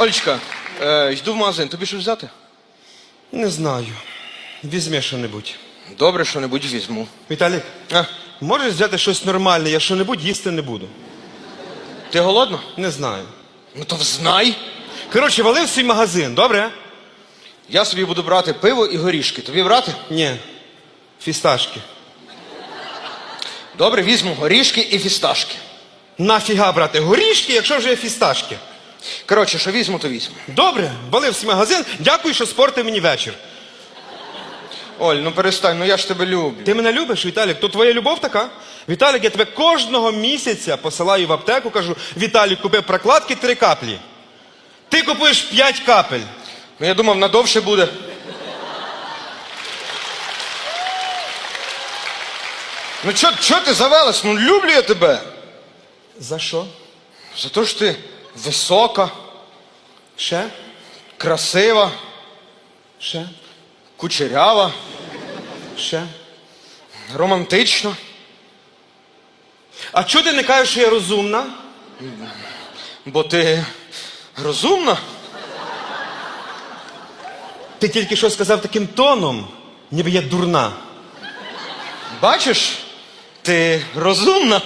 Олечка, е, йду в магазин, тобі щось взяти? Не знаю. Візьми що-небудь. Добре, що-небудь візьму. Віталік, А, можеш взяти щось нормальне, я що-небудь їсти не буду. ти голодна? Не знаю. Ну то знай. Коротше, вали в свій магазин, добре? Я собі буду брати пиво і горішки. Тобі брати? Ні. Фісташки. Добре, візьму горішки і фісташки. Нафіга брати горішки, якщо вже є фісташки. Коротше, що візьму, то візьму. Добре, вали свій магазин, дякую, що спортив мені вечір. Оль, ну перестань, ну я ж тебе люблю. Ти мене любиш, Віталік? То твоя любов така? Віталік, я тебе кожного місяця посилаю в аптеку, кажу, Віталік, купи прокладки три каплі. Ти купуєш п'ять капель. Ну я думав, надовше буде. Ну чо, чо ти завелась? Ну люблю я тебе. За що? За те, що ти висока, Ще? красива, Ще? кучерява, Ще? романтична. А чого ти не кажеш, що я розумна? Бо ти розумна. Ти тільки що сказав таким тоном, ніби я дурна. Бачиш, ти розумна.